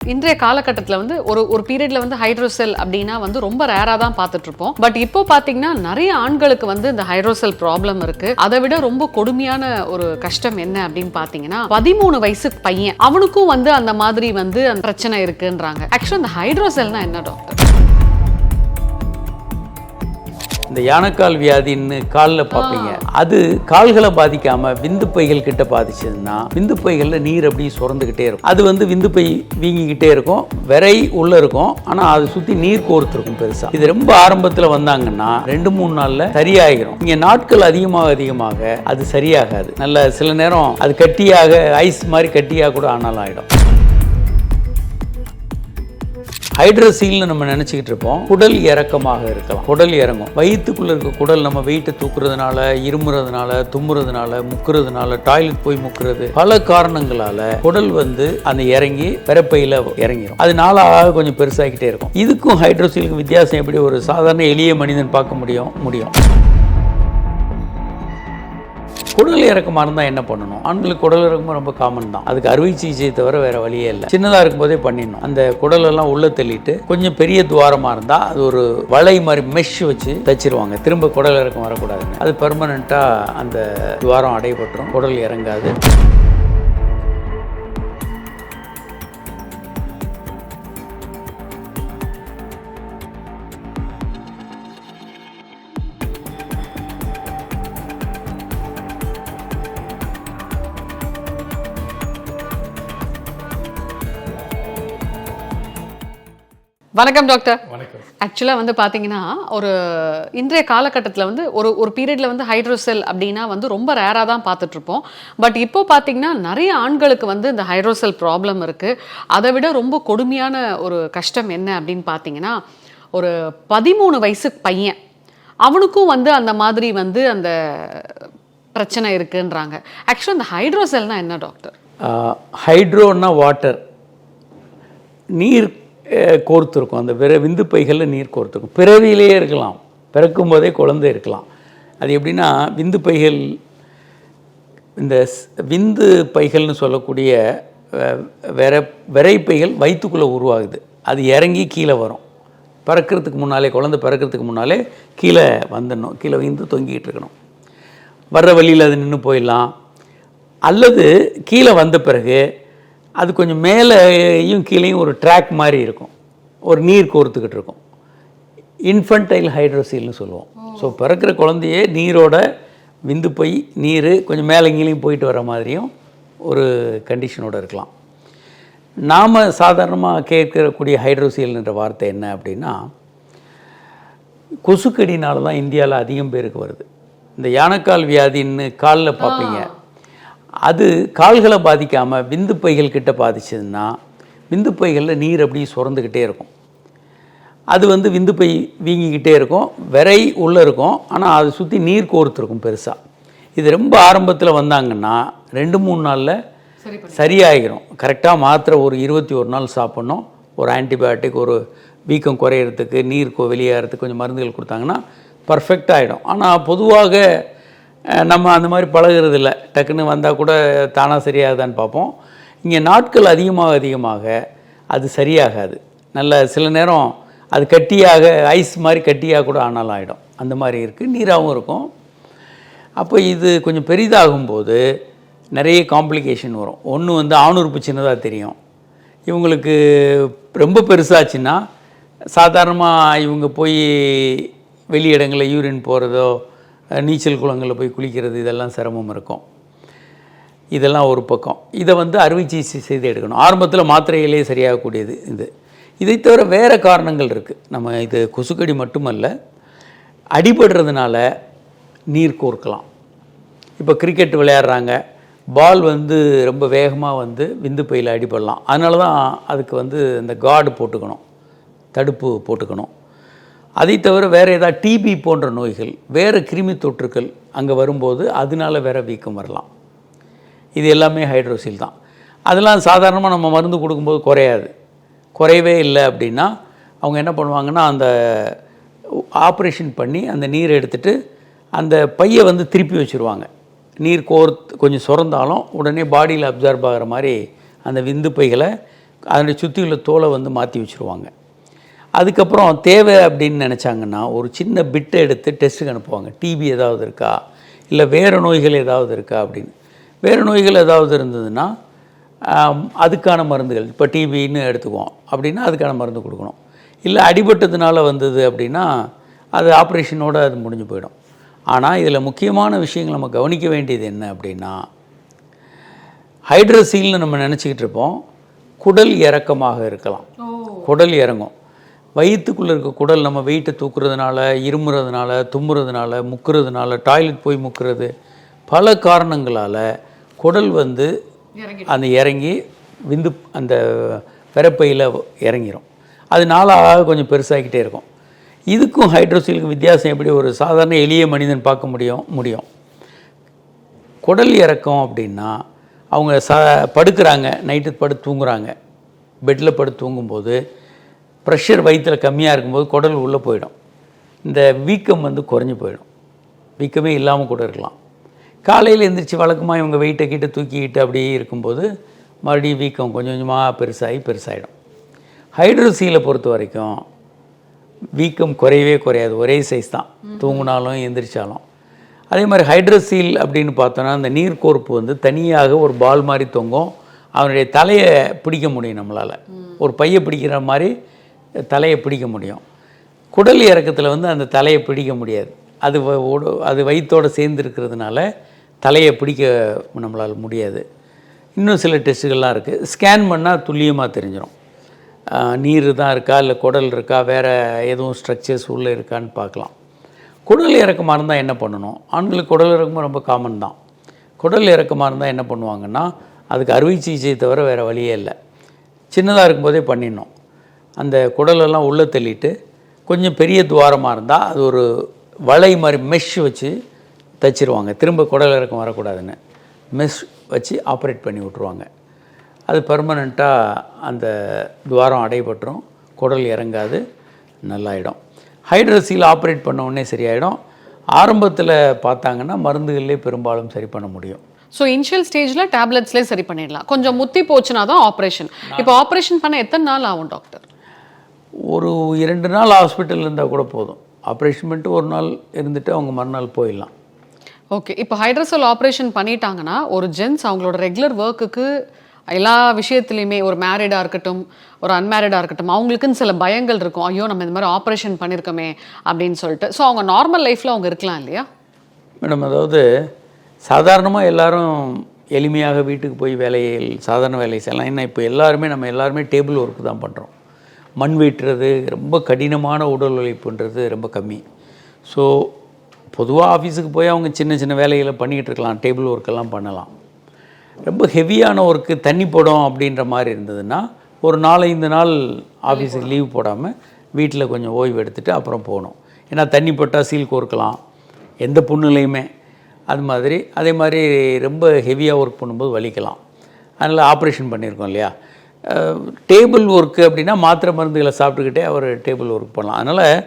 இன்றைய காலகட்டத்தில் வந்து ஒரு ஒரு பீரியட்ல வந்து ஹைட்ரோசெல் அப்படின்னா வந்து ரொம்ப ரேராக தான் பார்த்துட்டு இருப்போம் பட் இப்போ பார்த்தீங்கன்னா நிறைய ஆண்களுக்கு வந்து இந்த ஹைட்ரோசெல் ப்ராப்ளம் இருக்கு. அதை விட ரொம்ப கொடுமையான ஒரு கஷ்டம் என்ன அப்படின்னு பார்த்தீங்கன்னா பதிமூணு வயசு பையன் அவனுக்கும் வந்து அந்த மாதிரி வந்து அந்த பிரச்சனை இருக்குன்றாங்க. ஆக்சுவலாக இந்த ஹைட்ரோசெல்னா என்ன டாக்டர் இந்த யானைக்கால் வியாதின்னு காலில் பார்ப்பீங்க. அது கால்களை பாதிக்காம விந்து பைகள் கிட்ட பாதிச்சதுன்னா விந்து பைகள்ல நீர் அப்படியே சுரந்துக்கிட்டே இருக்கும். அது வந்து விந்து பை வீங்கிக்கிட்டே இருக்கும். விரை உள்ள இருக்கும். ஆனா அது சுத்தி நீர் கோர்த்துருக்கும் பெருசா. இது ரொம்ப ஆரம்பத்துல வந்தாங்கன்னா ரெண்டு மூணு நாள்ல சரியாகிரும் இங்க நாட்கள் அதிகமாக அதிகமாக அது சரியாகாது. நல்ல சில நேரம் அது கட்டியாக ஐஸ் மாதிரி கட்டியாக கூட ஆனாலும் ஆயிடும் ஹைட்ரசீல்னு நம்ம நினச்சிக்கிட்டு இருப்போம். குடல் இறக்கமாக இருக்கலாம். குடல் இறங்கும். வயிற்றுக்குள்ளே இருக்க குடல் நம்ம வெயிட்டை தூக்குறதுனால இருமுறதுனால தும்முறதுனால முக்கிறதுனால டாய்லெட் போய் முக்கிறது பல காரணங்களால குடல் வந்து அந்த இறங்கி பிறப்பையில் இறங்கிடும் அது நாளாக கொஞ்சம் பெருசாகிக்கிட்டே இருக்கும். இதுக்கும் ஹைட்ரோசீலுக்கும் வித்தியாசம் எப்படி ஒரு சாதாரண எளிய மனிதன் பார்க்க முடியும்? முடியும். குடல் இறக்கமாக இருந்தால் என்ன பண்ணணும்? ஆண்களுக்கு குடல் இறக்கமும் ரொம்ப காமன் தான். அதுக்கு அறுவை சிகிச்சையை தவிர வேறு வழியே இல்லை. சின்னதாக இருக்கும்போதே பண்ணிடணும். அந்த குடலெல்லாம் உள்ளே தள்ளிட்டு கொஞ்சம் பெரிய துவாரமாக இருந்தால் அது ஒரு வலை மாதிரி மெஷ் வச்சு தச்சிருவாங்க. திரும்ப குடல் இறக்கம் வரக்கூடாதுன்னு. அது பெர்மனண்ட்டாக அந்த துவாரம் அடைபட்டுரும். குடல் இறங்காது. வணக்கம் டாக்டர் வணக்கம். ஆக்சுவலாக வந்து பார்த்தீங்கன்னா ஒரு இன்றைய காலகட்டத்தில் வந்து ஒரு ஒரு பீரியட்ல வந்து ஹைட்ரோசெல் அப்படின்னா வந்து ரொம்ப ரேராக தான் பார்த்துட்டு இருப்போம் பட் இப்போ பார்த்தீங்கன்னா நிறைய ஆண்களுக்கு வந்து இந்த ஹைட்ரோசெல் ப்ராப்ளம் இருக்கு. அதை விட ரொம்ப கொடுமையான ஒரு கஷ்டம் என்ன அப்படின்னு பார்த்தீங்கன்னா ஒரு பதிமூணு வயசு பையன் அவனுக்கும் வந்து அந்த மாதிரி வந்து அந்த பிரச்சனை இருக்குன்றாங்க. ஆக்சுவலாக இந்த ஹைட்ரோசெல்னா என்ன டாக்டர் ஹைட்ரோன்னா வாட்டர் நீர் கோர்த்துருக்கும். அந்த விர விந்து பைகளில் நீர் கோர்த்துருக்கும். பிறவியிலேயே இருக்கலாம். பிறக்கும் போதே குழந்தை இருக்கலாம். அது எப்படின்னா விந்து பைகள் இந்த விந்து பைகள்னு சொல்லக்கூடிய விர விரைப்பைகள் வயிற்றுக்குள்ளே உருவாகுது. அது இறங்கி கீழே வரும். பிறக்கிறதுக்கு முன்னாலே குழந்தை பிறக்கிறதுக்கு முன்னாலே கீழே வந்துடணும். கீழே விந்து தொங்கிட்டு இருக்கணும். வர்ற வழியில் அது நின்று போயிடலாம். அல்லது கீழே வந்த பிறகு அது கொஞ்சம் மேலேயும் கீழேயும் ஒரு ட்ராக் மாதிரி இருக்கும். ஒரு நீர் கோர்த்துக்கிட்டு இருக்கும். இன்ஃபன்டைல் ஹைட்ரோசீல்னு சொல்லுவோம். ஸோ பிறக்கிற குழந்தையே நீரோட விந்து போய் நீர் கொஞ்சம் மேலே கீழேயும் போயிட்டு வர மாதிரியும் ஒரு கண்டிஷனோட இருக்கலாம். நாம் சாதாரணமாக கேட்கக்கூடிய ஹைட்ரோசீல்ன்ற வார்த்தை என்ன அப்படின்னா கொசுக்கடினால தான் இந்தியாவில் அதிகம் பேருக்கு வருது. இந்த யானைக்கால் வியாதின்னு காலில் பார்ப்பீங்க. அது கால்களை பாதிக்காமல் விந்து பைகள் கிட்ட பாதிச்சதுன்னா விந்து பைகளில் நீர் அப்படியே சுரந்துக்கிட்டே இருக்கும். அது வந்து விந்து பை வீங்கிக்கிட்டே இருக்கும் விரை உள்ளே இருக்கும். ஆனால் அதை சுற்றி நீர் கோர்த்துருக்கும் பெருசாக இது ரொம்ப ஆரம்பத்தில் வந்தாங்கன்னா ரெண்டு மூணு நாளில் சரியாகிரும் கரெக்டாக மாத்திரை ஒரு இருபத்தி ஒரு நாள் சாப்பிட்ணும். ஒரு ஆன்டிபயோட்டிக் ஒரு வீக்கம் குறையிறதுக்கு நீர் கொ- வெளியேறதுக்கு கொஞ்சம் மருந்துகள் கொடுத்தாங்கன்னா பர்ஃபெக்ட் ஆகிடும் ஆனால் பொதுவாக நம்ம அந்த மாதிரி பழகிறது இல்லை டக்குன்னு வந்தால் கூட தானாக சரியாகுதான்னு பார்ப்போம். இங்கே நாட்கள் அதிகமாக அதிகமாக அது சரியாகாது. நல்ல சில நேரம் அது கட்டியாக ஐஸ் மாதிரி கட்டியாக கூட ஆனாலும் ஆகிடும் அந்த மாதிரி இருக்குது நீராகவும் இருக்கும். அப்போ இது கொஞ்சம் பெரிதாகும்போது நிறைய காம்ப்ளிகேஷன் வரும். ஒன்று வந்து ஆணுறுப்பு சின்னதாக தெரியும். இவங்களுக்கு ரொம்ப பெருசாச்சுன்னா சாதாரணமாக இவங்க போய் வெளி இடங்களில் யூரின் போகிறதோ நீச்சல் குளங்களில் போய் குளிக்கிறது இதெல்லாம் சிரமம் இருக்கும். இதெல்லாம் ஒரு பக்கம். இதை வந்து அறுவை சிகிச்சை செய்து எடுக்கணும். ஆரம்பத்தில் மாத்திரைகளே சரியாகக்கூடியது இது. இதை தவிர வேறு காரணங்கள் இருக்குது நம்ம இது கொசுக்கடி மட்டுமல்ல அடிபடுறதுனால நீர் கோர்க்கலாம். இப்போ கிரிக்கெட் விளையாடுறாங்க. பால் வந்து ரொம்ப வேகமாக வந்து விந்து பையில் அடிபடலாம். அதனால தான் அதுக்கு வந்து இந்த கார்டு போட்டுக்கணும். தடுப்பு போட்டுக்கணும். அதை தவிர வேறு ஏதாவது டிபி போன்ற நோய்கள் வேறு கிருமி தொற்றுக்கள் அங்கே வரும்போது அதனால வேறு வீக்கம் வரலாம். இது எல்லாமே ஹைட்ரோசில் தான். அதெல்லாம் சாதாரணமாக நம்ம மருந்து கொடுக்கும்போது குறையாது. குறையவே இல்லை அப்படின்னா அவங்க என்ன பண்ணுவாங்கன்னா அந்த ஆப்ரேஷன் பண்ணி அந்த நீரை எடுத்துட்டு அந்த பையை வந்து திருப்பி வச்சுருவாங்க. நீர் கோர்த்து கொஞ்சம் சுரந்தாலும் உடனே பாடியில் அப்சார்ப் ஆகிற மாதிரி அந்த விந்து பைகளை அதனுடைய சுற்றியுள்ள தோலை வந்து மாற்றி வச்சுருவாங்க. அதுக்கப்புறம் தேவை அப்படின்னு நினச்சாங்கன்னா ஒரு சின்ன பிட்டை எடுத்து டெஸ்ட்டுக்கு அனுப்புவாங்க. டிபி ஏதாவது இருக்கா? இல்லை வேறு நோய்கள் ஏதாவது இருக்கா அப்படின்னு. வேறு நோய்கள் ஏதாவது இருந்ததுன்னா அதுக்கான மருந்துகள். இப்போ டிபின்னு எடுத்துக்குவோம். அப்படின்னா அதுக்கான மருந்து கொடுக்கணும். இல்லை அடிபட்டதுனால வந்தது அப்படின்னா அது ஆப்ரேஷனோட அது முடிஞ்சு போயிடும். ஆனால் இதில் முக்கியமான விஷயங்கள் நம்ம கவனிக்க வேண்டியது என்ன அப்படின்னா ஹைட்ரசீல்னு நம்ம நினச்சிக்கிட்டு இருப்போம். குடல் இறக்கமாக இருக்கலாம். குடல் இறங்கும். வயிற்றுக்குள்ளே இருக்க குடல் நம்ம வெயிட்டை தூக்குறதுனால இருமுறதுனால தும்முறதுனால முக்குறதுனால டாய்லெட் போய் முக்குறது பல காரணங்களால் குடல் வந்து அந்த இறங்கி விந்து அந்த பிறப்பையில் இறங்கிரும். அது நாளாக கொஞ்சம் பெருசாகிக்கிட்டே இருக்கும். இதுக்கும் ஹைட்ரோசீலுக்கும் வித்தியாசம் எப்படி? ஒரு சாதாரண எளிய மனிதன் பார்க்க முடியும் முடியும். குடல் இறக்கம் அப்படின்னா அவங்க ச படுக்கிறாங்க நைட்டு படுத்து தூங்குறாங்க. பெட்டில் படுத்து தூங்கும்போது ப்ரெஷர் வயிற்றில் கம்மியாக இருக்கும்போது குடல் உள்ளே போயிடும். இந்த வீக்கம் வந்து குறைஞ்சி போயிடும். வீக்கமே இல்லாமல் கூட இருக்கலாம். காலையில் எந்திரிச்சு வழக்கமாக இவங்க வெயிட்டை கிட்ட தூக்கிக்கிட்டு அப்படியே இருக்கும்போது மறுபடியும் வீக்கம் கொஞ்சம் கொஞ்சமாக பெருசாகி பெருசாகிடும் ஹைட்ரோசீலை பொறுத்த வரைக்கும் வீக்கம் குறையவே குறையாது. ஒரே சைஸ் தான். தூங்குனாலும் எந்திரிச்சாலும். அதே மாதிரி ஹைட்ரோசீல் அப்படின்னு பார்த்தோன்னா அந்த நீர்க்கோர்ப்பு வந்து தனியாக ஒரு பால் மாதிரி தொங்கும். அவனுடைய தலையை பிடிக்க முடியும் நம்மளால். ஒரு பையை பிடிக்கிற மாதிரி தலையை பிடிக்க முடியும். குடல் இறக்கத்தில் வந்து அந்த தலையை பிடிக்க முடியாது. அது வ- அது வயிற்றோடு சேர்ந்து இருக்கிறதுனால தலையை பிடிக்க நம்மளால் முடியாது. இன்னும் சில டெஸ்ட்டுகள்லாம் இருக்குது ஸ்கேன் பண்ணால் துல்லியமாக தெரிஞ்சிடும் நீர் தான் இருக்கா இல்லை குடல் இருக்கா வேறு எதுவும் ஸ்ட்ரக்சர்ஸ் உள்ளே இருக்கான்னு பார்க்கலாம். குடல் இறக்கமாக இருந்தால் என்ன பண்ணணும்? ஆண்களுக்கு குடல் இறக்கமாக ரொம்ப காமன் தான். குடல் இறக்கமாக இருந்தால் என்ன பண்ணுவாங்கன்னா அதுக்கு அறுவை சிகிச்சை தவிர வேறு வழியே இல்லை. சின்னதாக இருக்கும்போதே பண்ணிடணும். அந்த குடலெல்லாம் உள்ளே தள்ளிட்டு கொஞ்சம் பெரிய துவாரமாக இருந்தால் அது ஒரு வலை மாதிரி மெஷ் வச்சு தைச்சிருவாங்க. திரும்ப குடல் இறக்கம் வரக்கூடாதுன்னு. மெஷ் வச்சு ஆப்ரேட் பண்ணி விட்ருவாங்க அது பர்மனெண்ட்டாக அந்த துவாரம் அடைபட்டுரும். குடல் இறங்காது. நல்லாயிடும். ஹைட்ரஸில் ஆப்ரேட் பண்ண உடனே சரியாயிடும். ஆரம்பத்தில் பார்த்தாங்கன்னா மருந்துகள்லேயே பெரும்பாலும் சரி பண்ண முடியும். ஸோ இனிஷியல் ஸ்டேஜில் டேப்லெட்ஸ்லேயே சரி பண்ணிடலாம். கொஞ்சம் முத்தி போச்சுனா தான் ஆப்ரேஷன் இப்போ ஆப்ரேஷன் பண்ண எத்தனை நாள் ஆகும் டாக்டர் ஒரு இரண்டு நாள் ஹாஸ்பிட்டல் இருந்தால் கூட போதும். ஆப்ரேஷன் பண்ணிட்டு ஒரு நாள் இருந்துட்டு அவங்க மறுநாள் போயிடலாம். ஓகே இப்போ ஹைட்ரசல் ஆப்ரேஷன் பண்ணிட்டாங்கன்னா ஒரு ஜென்ஸ் அவங்களோட ரெகுலர் ஒர்க்குக்கு எல்லா விஷயத்துலையுமே ஒரு மேரிடாக இருக்கட்டும் ஒரு அன்மேரிடாக இருக்கட்டும் அவங்களுக்குன்னு சில பயங்கள் இருக்கும். ஐயோ நம்ம இந்த மாதிரி ஆப்ரேஷன் பண்ணியிருக்கோமே அப்படின்னு சொல்லிட்டு. ஸோ அவங்க நார்மல் லைஃப்பில் அவங்க இருக்கலாம் இல்லையா? மேடம் அதாவது சாதாரணமாக எல்லாரும் எளிமையாக வீட்டுக்கு போய் வேலையில் சாதாரண வேலையை செய்யலாம். ஏன்னா இப்போ எல்லாருமே நம்ம எல்லாருமே டேபிள் ஒர்க் தான் பண்ணுறோம் மண் வெட்டுறது ரொம்ப கடினமான உடல் உழைப்புன்றது ரொம்ப கம்மி. ஸோ பொதுவாக ஆஃபீஸுக்கு போய் அவங்க சின்ன சின்ன வேலைகளை பண்ணிக்கிட்டு இருக்கலாம் டேபிள் ஒர்க்கெல்லாம் பண்ணலாம். ரொம்ப ஹெவியான ஒர்க்கு தண்ணி போடும் அப்படின்ற மாதிரி இருந்ததுன்னா ஒரு நாலஞ்சு நாள் ஆஃபீஸுக்கு லீவ் போடாமல் வீட்டில் கொஞ்சம் ஓய்வு எடுத்துகிட்டு அப்புறம் போகணும். ஏன்னா தண்ணி போட்டால் சீல் கோர்க்கலாம் எந்த புண்ணுலையுமே. அது மாதிரி அதே மாதிரி ரொம்ப ஹெவியாக ஒர்க் பண்ணும்போது வலிக்கலாம். அதனால் ஆப்ரேஷன் பண்ணியிருக்கோம் இல்லையா? டேபிள் ஒர்க்கு அப்படின்னா மாத்திரை மருந்துகளை சாப்பிட்டுக்கிட்டே அவர் டேபிள் ஒர்க் பண்ணலாம். அதனால்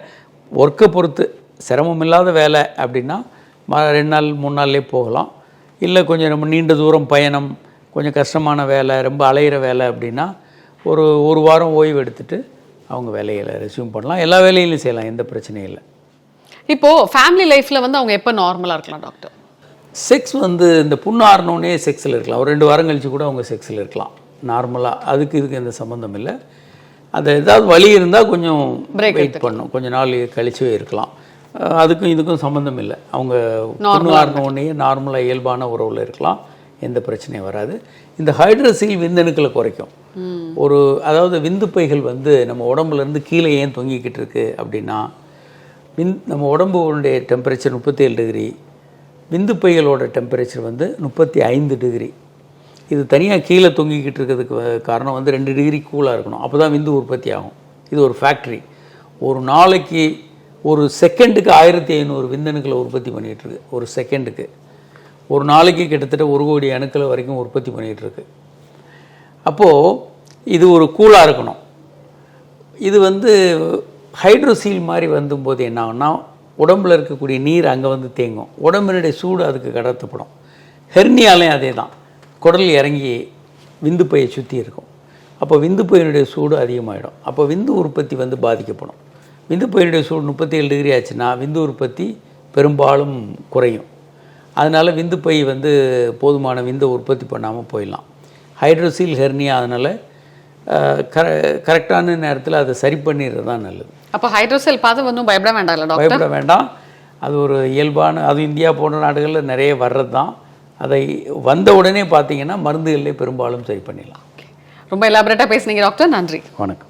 ஒர்க்கை பொறுத்து சிரமம் இல்லாத வேலை அப்படின்னா ம- ரெண்டு நாள் மூணு நாள்லேயே போகலாம். இல்லை கொஞ்சம் ரொம்ப நீண்ட தூரம் பயணம் கொஞ்சம் கஷ்டமான வேலை ரொம்ப அலையிற வேலை அப்படின்னா ஒரு ஒரு வாரம் ஓய்வு எடுத்துட்டு அவங்க வேலைகளை ரெஸ்யூம் பண்ணலாம். எல்லா வேலையிலையும் செய்யலாம் எந்த பிரச்சனையும் இல்லை. இப்போ ஃபேமிலி லைஃப்பில் வந்து அவங்க எப்போ நார்மலாக இருக்கலாம் டாக்டர் செக்ஸ் வந்து இந்த புண்ணு ஆறினோடனே செக்ஸில் இருக்கலாம். ஒரு ரெண்டு வாரம் கழிச்சு கூட அவங்க செக்ஸில் இருக்கலாம். நார்மலாக அதுக்கு இதுக்கு எந்த சம்மந்தம் இல்லை. அது ஏதாவது வலி இருந்தால் கொஞ்சம் வெயிட் பண்ணும். கொஞ்சம் நாள் கழிச்சு இருக்கலாம். அதுக்கும் இதுக்கும் சம்மந்தம் இல்லை. அவங்க புண்ணு ஆறின உடனே நார்மலாக இயல்பான உறவில் இருக்கலாம். எந்த பிரச்சனையும் வராது. இந்த ஹைட்ரஸில் விந்தணுக்களை குறைக்கும். ஒரு அதாவது விந்துப்பைகள் வந்து நம்ம உடம்புல இருந்து கீழே ஏன் தொங்கிக்கிட்டு இருக்கு அப்படின்னா விந் நம்ம உடம்புடைய டெம்பரேச்சர் முப்பத்தேழு டிகிரி விந்துப்பைகளோட டெம்பரேச்சர் வந்து முப்பத்தி ஐந்து டிகிரி இது தனியாக கீழே தொங்கிக்கிட்டு இருக்கிறதுக்கு காரணம் வந்து ரெண்டு டிகிரி கூலாக இருக்கணும். அப்போ தான் விந்து உற்பத்தி ஆகும். இது ஒரு ஃபேக்ட்ரி ஒரு நாளைக்கு ஒரு செகண்டுக்கு ஆயிரத்தி ஐநூறு விந்தணுக்களை உற்பத்தி பண்ணிகிட்ருக்கு ஒரு செகண்டுக்கு ஒரு நாளைக்கு கிட்டத்தட்ட ஒரு கோடி அணுக்களை வரைக்கும் உற்பத்தி பண்ணிகிட்ருக்கு அப்போது இது ஒரு கூலாக இருக்கணும். இது வந்து ஹைட்ரோசீல் மாதிரி வந்தும்போது என்ன ஆகும்னா உடம்பில் இருக்கக்கூடிய நீர் அங்கே வந்து தேங்கும். உடம்பினுடைய சூடு அதுக்கு கடத்தப்படும். ஹெர்னியாலையும் அதே தான் குடல் இறங்கி விந்துப்பையை சுற்றி இருக்கும். அப்போ விந்து பையனுடைய சூடு அதிகமாகிடும் அப்போ விந்து உற்பத்தி வந்து பாதிக்கப்படும். விந்து பையனுடைய சூடு முப்பத்தி ஏழு டிகிரி ஆச்சுன்னா விந்து உற்பத்தி பெரும்பாலும் குறையும். அதனால் விந்து பை வந்து போதுமான விந்தை உற்பத்தி பண்ணாமல் போயிடலாம். ஹைட்ரோசீல் ஹெர்னியா அதனால் கர கரெக்டான நேரத்தில் அதை சரி பண்ணிடுறது தான் நல்லது. அப்போ ஹைட்ரோசெல் பார்த்து ஒன்றும் பயப்பட டாக்டர்? பயப்பட வேண்டாம். அது ஒரு இயல்பான அது இந்தியா போன்ற நாடுகளில் நிறைய வர்றது தான். அதை வந்த உடனே பார்த்தீங்கன்னா மருந்துகளிலே பெரும்பாலும் சரி பண்ணிடலாம். ரொம்ப எலாபரேட்டாக பேசுனீங்க டாக்டர் நன்றி. வணக்கம்.